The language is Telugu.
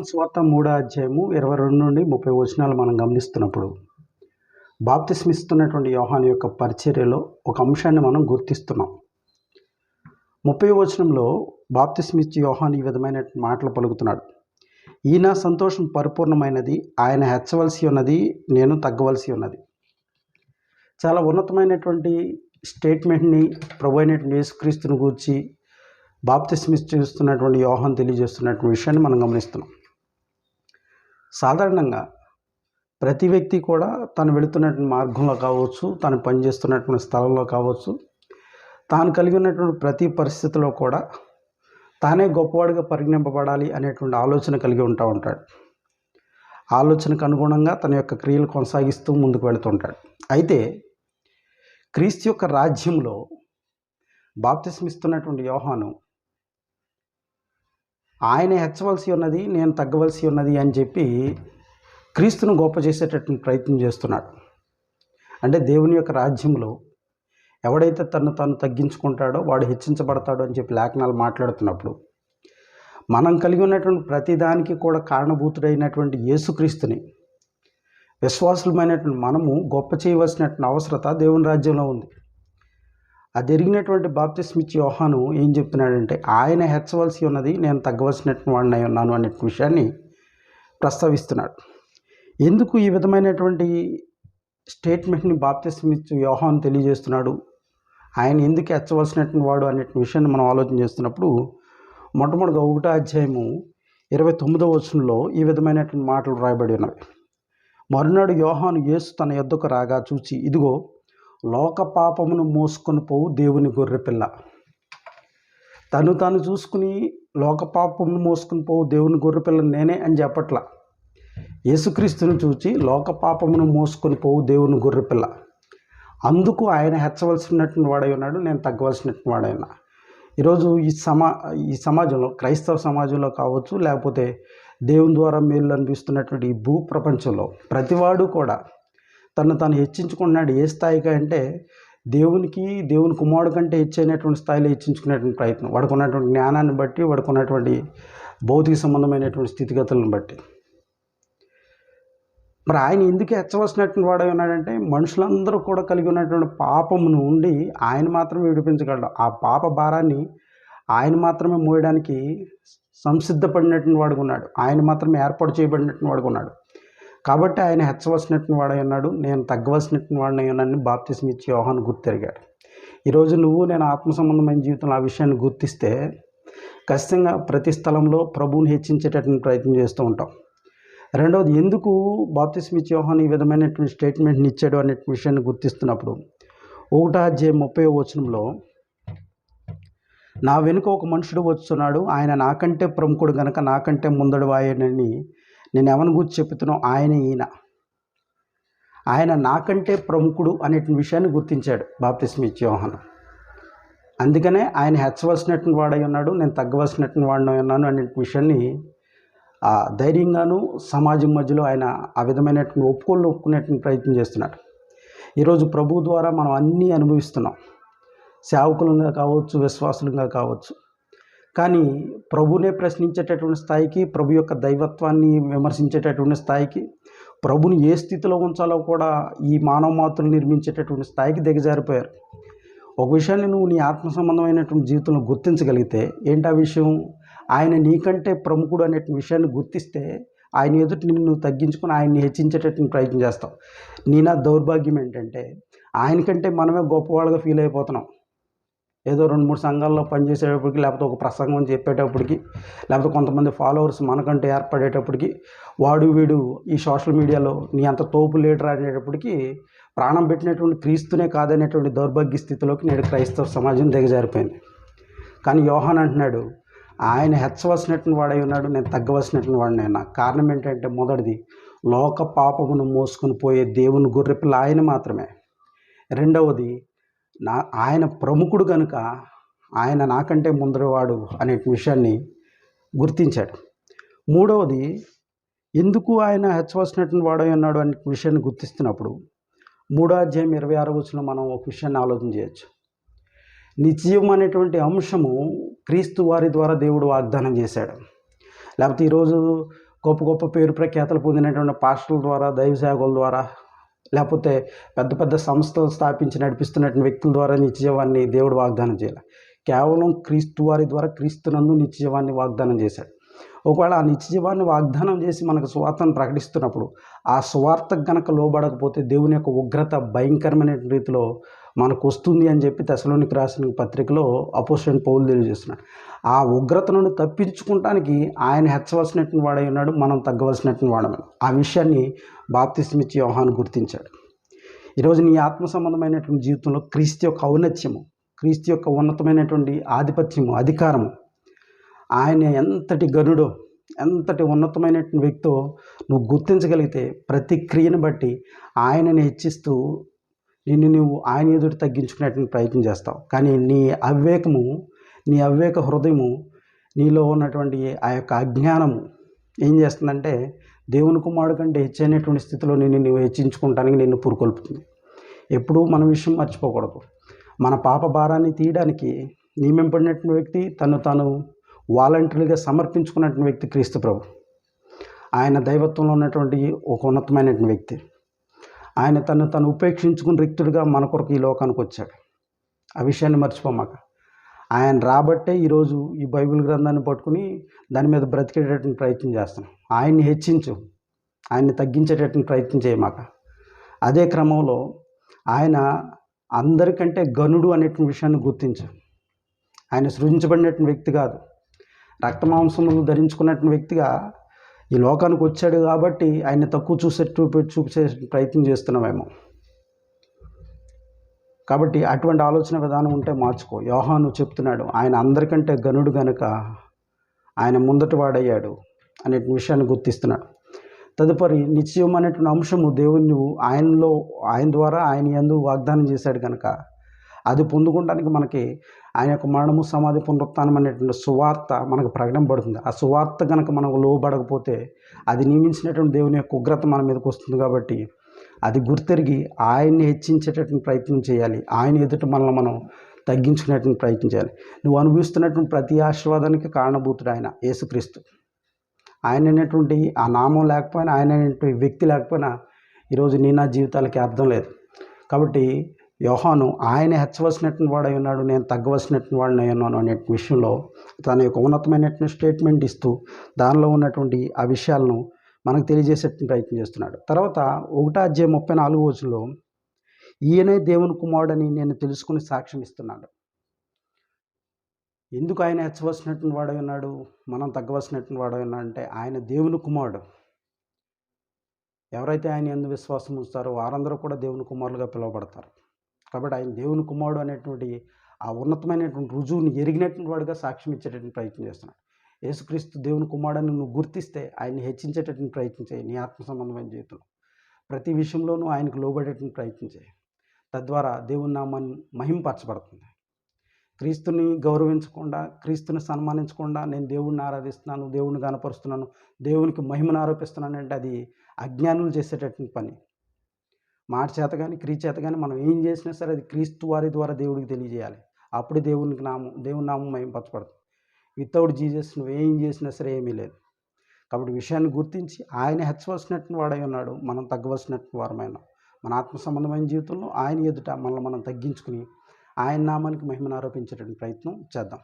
యోహాన్ స్వార్థ మూడో అధ్యాయము ఇరవై రెండు నుండి ముప్పై వచనాలు మనం గమనిస్తున్నప్పుడు బాప్తిస్మిస్తున్నటువంటి యోహాన్ యొక్క పరిచర్యలో ఒక అంశాన్ని మనం గుర్తిస్తున్నాం. ముప్పై వచనంలో బాప్తిస్మిచ్చి యోహాన్ ఈ విధమైన మాటలు పలుకుతున్నాడు. ఈయన సంతోషం పరిపూర్ణమైనది ఆయన హెచ్చవలసి ఉన్నది నేను తగ్గవలసి ఉన్నది. చాలా ఉన్నతమైనటువంటి స్టేట్మెంట్ని ప్రభు అయినటువంటి యేసుక్రీస్తుని గూర్చి బాప్తిస్మిస్ చేస్తున్నటువంటి యోహన్ తెలియజేస్తున్నటువంటి విషయాన్ని మనం గమనిస్తున్నాం. సాధారణంగా ప్రతి వ్యక్తి కూడా తను వెళుతున్నటువంటి మార్గంలో కావచ్చు తను పనిచేస్తున్నటువంటి స్థలంలో కావచ్చు తాను కలిగి ఉన్నటువంటి ప్రతి పరిస్థితిలో కూడా తానే గొప్పవాడిగా పరిగణింపబడాలి అనేటువంటి ఆలోచన కలిగి ఉంటా ఉంటాడు. ఆలోచనకు అనుగుణంగా తన యొక్క క్రియలు కొనసాగిస్తూ ముందుకు వెళుతుంటాడు అయితే క్రీస్తు యొక్క రాజ్యంలో బాప్తిస్మిస్తున్నటువంటి యోహాను ఆయన హెచ్చవలసి ఉన్నది నేను తగ్గవలసి ఉన్నది అని చెప్పి క్రీస్తును గొప్ప చేసేటటువంటి ప్రయత్నం చేస్తున్నాడు. అంటే దేవుని యొక్క రాజ్యంలో ఎవడైతే తను తను తగ్గించుకుంటాడో వాడు హెచ్చించబడతాడో అని చెప్పి లేఖనాలు మాట్లాడుతున్నప్పుడు మనం కలిగి ఉన్నటువంటి ప్రతిదానికి కూడా కారణభూతుడైనటువంటి యేసుక్రీస్తుని విశ్వాసులమైనటువంటి మనము గొప్ప చేయవలసినటువంటి అవసరత దేవుని రాజ్యంలో ఉంది. అది ఎరిగినటువంటి బాప్తిస్మిచ్చి యోహాను ఏం చెప్తున్నాడంటే ఆయన హెచ్చవలసి ఉన్నది నేను తగ్గవలసినటువంటి వాడిని ఉన్నాను అనే విషయాన్ని ప్రస్తావిస్తున్నాడు. ఎందుకు ఈ విధమైనటువంటి స్టేట్మెంట్ని బాప్తిస్మిచ్ యోహాన్ తెలియజేస్తున్నాడు? ఆయన ఎందుకు హెచ్చవలసినటువంటి వాడు అనే విషయాన్ని మనం ఆలోచన చేస్తున్నప్పుడు మొట్టమొదటిగా ఒకటో అధ్యాయము ఇరవై తొమ్మిదో వచనంలో ఈ విధమైనటువంటి మాటలు రాయబడి ఉన్నవి. మరునాడు యోహాను యేసు తన యొద్దకు రాగా చూచి ఇదిగో లోక పాపమును మోసుకొని పోవు దేవుని గొర్రెపిల్ల. తను తాను చూసుకుని లోక పాపమును మోసుకుని పోవు దేవుని గొర్రెపిల్ల నేనే అని చెప్పట్ల. యేసుక్రీస్తుని చూచి లోక పాపమును మోసుకొని పోవు దేవుని గొర్రెపిల్ల. అందుకు ఆయన హెచ్చవలసినటువంటి వాడై ఉన్నాడు నేను తగ్గవలసినటువంటి వాడై ఉన్నా. ఈరోజు ఈ సమా ఈ సమాజంలో క్రైస్తవ సమాజంలో కావచ్చు లేకపోతే దేవుని ద్వారా మేలు అనిపిస్తున్నటువంటి ఈ భూ ప్రపంచంలో ప్రతివాడు కూడా తను తాను హెచ్చించుకుంటున్నాడు ఏ స్థాయికి అంటే దేవునికి దేవుని కుమారుడు కంటే హెచ్చైనటువంటి స్థాయిలో హెచ్చించుకునేటువంటి ప్రయత్నం. వాడికి ఉన్నటువంటి జ్ఞానాన్ని బట్టి వాడికి ఉన్నటువంటి భౌతిక సంబంధమైనటువంటి స్థితిగతులను బట్టి. మరి ఆయన ఎందుకు హెచ్చవలసినటువంటి వాడై ఉన్నాడంటే మనుషులందరూ కూడా కలిగి ఉన్నటువంటి పాపము నుండి ఆయన మాత్రమే విడిపించగలడు. ఆ పాప భారాన్ని ఆయన మాత్రమే మోయడానికి సంసిద్ధపడినటువంటి వాడుకున్నాడు ఆయన మాత్రమే ఏర్పాటు చేయబడినటువంటి వాడుకున్నాడు కాబట్టి ఆయన హెచ్చవలసినట్టు వాడై ఉన్నాడు. నేను తగ్గవలసినట్టు వాడిని ఉన్నానని బాప్తిసం ఇచ్చి యోహాను గుర్తెరిగాడు. ఈరోజు నువ్వు నేను ఆత్మ సంబంధమైన జీవితంలో ఆ విషయాన్ని గుర్తిస్తే ఖచ్చితంగా ప్రతి స్థలంలో ప్రభువుని హెచ్చించేటటువంటి ప్రయత్నం చేస్తూ ఉంటాం. రెండవది ఎందుకు బాప్తిస్మిచ్ యోహాన్ ఈ విధమైనటువంటి స్టేట్మెంట్ని ఇచ్చాడు అనే విషయాన్ని గుర్తిస్తున్నప్పుడు ఒకటా ముప్పై వచనంలో నా వెనుక ఒక మనుషుడు వస్తున్నాడు ఆయన నాకంటే ప్రముఖుడు గనక నాకంటే ముందడు ఆయనని నేను ఎవరిని గురించి చెప్తున్నావు ఆయన ఈయన. ఆయన నాకంటే ప్రముఖుడు అనే విషయాన్ని గుర్తించాడు బాప్తిస్మిచ్ యోహన్. అందుకనే ఆయన హెచ్చవలసినటువంటి వాడై ఉన్నాడు నేను తగ్గవలసినటువంటి వాడిని ఉన్నాను అనే విషయాన్ని ఆ ధైర్యంగాను సమాజం మధ్యలో ఆయన ఆ విధమైనటువంటి ఒప్పుకోళ్ళు ఒప్పుకునేటువంటి ప్రయత్నం చేస్తున్నాడు. ఈరోజు ప్రభు ద్వారా మనం అన్నీ అనుభవిస్తున్నాం. సేవకులంగా కావచ్చు విశ్వాసులంగా కావచ్చు. కానీ ప్రభునే ప్రశ్నించేటటువంటి స్థాయికి ప్రభు యొక్క దైవత్వాన్ని విమర్శించేటటువంటి స్థాయికి ప్రభుని ఏ స్థితిలో ఉంచాలో కూడా ఈ మానవ మాతృలు నిర్మించేటటువంటి స్థాయికి దిగజారిపోయారు. ఒక విషయాన్ని నువ్వు నీ ఆత్మ సంబంధమైనటువంటి జీవితంలో గుర్తించగలిగితే ఏంటి ఆ విషయం? ఆయన నీకంటే ప్రముఖుడు అనే విషయాన్ని గుర్తిస్తే ఆయన ఎదుటి నిన్ను తగ్గించుకొని ఆయన్ని హెచ్చించేటటువంటి ప్రయత్నం చేస్తావు. నీ నా దౌర్భాగ్యం ఏంటంటే ఆయనకంటే మనమే గొప్పవాళ్ళగా ఫీల్ అయిపోతున్నాం. ఏదో రెండు మూడు సంఘాల్లో పనిచేసేటప్పటికి లేకపోతే ఒక ప్రసంగం చెప్పేటప్పటికి లేకపోతే కొంతమంది ఫాలోవర్స్ మనకంటే ఏర్పడేటప్పటికి వాడు వీడు ఈ సోషల్ మీడియాలో నీ అంత తోపు లీడర్ అనేటప్పటికి ప్రాణం పెట్టినటువంటి క్రీస్తునే కాదనేటువంటి దౌర్భాగ్య స్థితిలోకి నేడు క్రైస్తవ సమాజం దిగజారిపోయింది. కానీ యోహాన్ అంటున్నాడు ఆయన హెచ్చవలసినటువంటి వాడై ఉన్నాడు నేను తగ్గవలసినటువంటి వాడిని అయినా. కారణం ఏంటంటే మొదటిది లోక పాపమును మోసుకుని పోయే దేవుని గుర్రెపిల్ల ఆయన మాత్రమే. రెండవది నా ఆయన ప్రముఖుడు కనుక ఆయన నాకంటే ముందరవాడు అనే విషయాన్ని గుర్తించాడు. మూడవది ఎందుకు ఆయన హెచ్చవలసినటువంటి వాడై ఉన్నాడు అనే విషయాన్ని గుర్తిస్తున్నప్పుడు మూడో అధ్యాయం ఇరవై ఆరో వచ్చిన మనం ఒక విషయాన్ని ఆలోచన చేయొచ్చు. నిత్యం అనేటువంటి అంశము క్రీస్తు వారి ద్వారా దేవుడు వాగ్దానం చేశాడు. లేకపోతే ఈరోజు గొప్ప గొప్ప పేరు ప్రఖ్యాతలు పొందినటువంటి పాస్టర్ల ద్వారా దైవ సేవకుల ద్వారా లేకపోతే పెద్ద పెద్ద సంస్థలు స్థాపించి నడిపిస్తున్నటువంటి వ్యక్తుల ద్వారా నిత్యజీవాన్ని దేవుడు వాగ్దానం చేయాలి. కేవలం క్రీస్తు వారి ద్వారా క్రీస్తునందు నిత్యజీవాన్ని వాగ్దానం చేశాడు. ఒకవేళ ఆ నిత్యజీవాన్ని వాగ్దానం చేసి మనకు స్వార్థను ప్రకటిస్తున్నప్పుడు ఆ స్వార్థ గనక లోబడకపోతే దేవుని యొక్క ఉగ్రత భయంకరమైన రీతిలో మనకు వస్తుంది అని చెప్పి తెసలోనికి రాసిన పత్రికలో అపోజిషన్ పౌలు తెలియజేస్తున్నాడు. ఆ ఉగ్రత నుండి తప్పించుకుంటానికి ఆయన హెచ్చవలసినట్టుని వాడై ఉన్నాడు మనం తగ్గవలసినట్టుని వాడమని ఆ విషయాన్ని బాప్తిస్మిచ్చి యోహాను గుర్తించాడు. ఈరోజు నీ ఆత్మ సంబంధమైనటువంటి జీవితంలో క్రీస్తు యొక్క ఔన్నత్యము క్రీస్తు యొక్క ఉన్నతమైనటువంటి ఆధిపత్యము అధికారము ఆయన ఎంతటి గనుడో ఎంతటి ఉన్నతమైనటువంటి వ్యక్తో నువ్వు గుర్తించగలిగితే ప్రతి క్రియను బట్టి ఆయనని హెచ్చిస్తూ నిన్ను నువ్వు ఆయన ఎదుటి తగ్గించుకునేటువంటి ప్రయత్నం చేస్తావు. కానీ నీ అవివేకము నీ అవివేక హృదయము నీలో ఉన్నటువంటి ఆ యొక్క అజ్ఞానము ఏం చేస్తుందంటే దేవుని కుమారుడు కంటే హెచ్చైనటువంటి స్థితిలో నిన్ను నువ్వు హెచ్చించుకుంటానికి నిన్ను పురుకొల్పుతుంది. ఎప్పుడూ మన విషయం మర్చిపోకూడదు. మన పాప భారాన్ని తీయడానికి నియమింపడినటువంటి వ్యక్తి తను తాను వాలంటరీగా సమర్పించుకున్నటువంటి వ్యక్తి క్రీస్తు ప్రభు. ఆయన దైవత్వంలో ఉన్నటువంటి ఒక ఉన్నతమైనటువంటి వ్యక్తి. ఆయన తను తను ఉపేక్షించుకుని రిక్తుడిగా మన కొరకు ఈ లోకానికి వచ్చాడు. ఆ విషయాన్ని మర్చిపోమాక. ఆయన రాబట్టే ఈరోజు ఈ బైబిల్ గ్రంథాన్ని పట్టుకుని దాని మీద బ్రతికేటటువంటి ప్రయత్నం చేస్తున్నాం ఆయన్ని హెచ్చించు. ఆయన్ని తగ్గించేటటువంటి ప్రయత్నం చేయమాక. అదే క్రమంలో ఆయన అందరికంటే గనుడు అనేటువంటి విషయాన్ని గుర్తించు. ఆయన సృజించబడినటువంటి వ్యక్తి కాదు. రక్త మాంసములు ధరించుకున్నటువంటి వ్యక్తిగా ఈ లోకానికి వచ్చాడు కాబట్టి ఆయన తక్కువ చూసేట్టు చూసే ప్రయత్నం చేస్తున్నామేమో. కాబట్టి అటువంటి ఆలోచన విధానం ఉంటే మార్చుకో. యోహాను చెప్తున్నాడు ఆయన అందరికంటే గనుడు గనుక ఆయన ముందటి వాడయ్యాడు అనే విషయాన్ని గుర్తిస్తున్నాడు. తదుపరి నిశ్చయం అనేటువంటి అంశము దేవుని నువ్వు ఆయనలో ఆయన ద్వారా ఆయన ఎందు వాగ్దానం చేశాడు కనుక అది పొందుకోవడానికి మనకి ఆయన యొక్క మరణము సమాధి పునరుత్నం అనేటువంటి సువార్త మనకు ప్రకటింపబడుతుంది. ఆ సువార్త కనుక మనకు లోబడకపోతే అది నియమించినటువంటి దేవుని యొక్క ఉగ్రత మన మీదకి వస్తుంది కాబట్టి అది గుర్తెరిగి ఆయన్ని హెచ్చించేటటువంటి ప్రయత్నం చేయాలి. ఆయన ఎదుట మనల్ని మనం తగ్గించుకునేటువంటి ప్రయత్నం చేయాలి. నువ్వు అనుభవిస్తున్నటువంటి ప్రతి ఆశీర్వాదానికి కారణభూతుడు ఆయన యేసుక్రీస్తు. ఆయన అనేటువంటి ఆ నామం లేకపోయినా ఆయన అనేటువంటి వ్యక్తి లేకపోయినా ఈరోజు నీ నా జీవితాలకి అర్థం లేదు. కాబట్టి యోహాను ఆయన హెచ్చవలసినట్టు వాడై ఉన్నాడు నేను తగ్గవలసినట్టు వాడిని ఉన్నాను అనే విషయంలో తన యొక్క ఉన్నతమైనటువంటి స్టేట్మెంట్ ఇస్తూ దానిలో ఉన్నటువంటి ఆ విషయాలను మనకు తెలియజేసే ప్రయత్నం చేస్తున్నాడు. తర్వాత ఒకటో అధ్యాయం ముప్పై నాలుగు రోజుల్లో ఈయనే దేవుని కుమారుడని నేను తెలుసుకుని సాక్ష్యం ఇస్తున్నాడు. ఎందుకు ఆయన హెచ్చవలసినట్టు వాడై ఉన్నాడు? మనం తగ్గవలసినట్టు వాడై ఉన్నాడు అంటే ఆయన దేవుని కుమారుడు. ఎవరైతే ఆయన ఎందు విశ్వాసం ఉంచుతారో వారందరూ కూడా దేవుని కుమారులుగా పిలువబడతారు. కాబట్టి ఆయన దేవుని కుమారుడు అనేటువంటి ఆ ఉన్నతమైనటువంటి రుజువుని ఎరిగినటువంటి వాడిగా సాక్ష్యం ఇచ్చేటటువంటి ప్రయత్నం చేస్తున్నాడు. యేసుక్రీస్తు దేవుని కుమారుడని నువ్వు గుర్తిస్తే ఆయన్ని హెచ్చించేటటువంటి ప్రయత్నం చేయి. నీ ఆత్మ సంబంధమైన జీవితంలో ప్రతి విషయంలోనూ ఆయనకు లోబడేటువంటి ప్రయత్నం చేయి. తద్వారా దేవుని నామాన్ని మహింపరచబడుతుంది. క్రీస్తుని గౌరవించకుండా క్రీస్తుని సన్మానించకుండా నేను దేవుణ్ణి ఆరాధిస్తున్నాను దేవుణ్ణి కనపరుస్తున్నాను దేవునికి మహిమను ఆరోపిస్తున్నాను అంటే అది అజ్ఞానులు చేసేటటువంటి పని. మాట చేత కానీ క్రీ చేత కానీ మనం ఏం చేసినా సరే అది క్రీస్తు వారి ద్వారా దేవుడికి తెలియజేయాలి. అప్పుడు దేవునికి నామం దేవుని నామం మహింపరచబడుతుంది వితౌట్ జీజస్ నువ్వు ఏం చేసినా సరే ఏమీ లేదు. కాబట్టి విషయాన్ని గుర్తించి ఆయన హెచ్చవలసినట్టు వాడై ఉన్నాడు. మనం తగ్గవలసినట్టు వారమైన మన ఆత్మ సంబంధమైన జీవితంలో ఆయన ఎదుట మనల్ని మనం తగ్గించుకుని ఆయన నామానికి మహిమను ఆరోపించేటువంటి ప్రయత్నం చేద్దాం.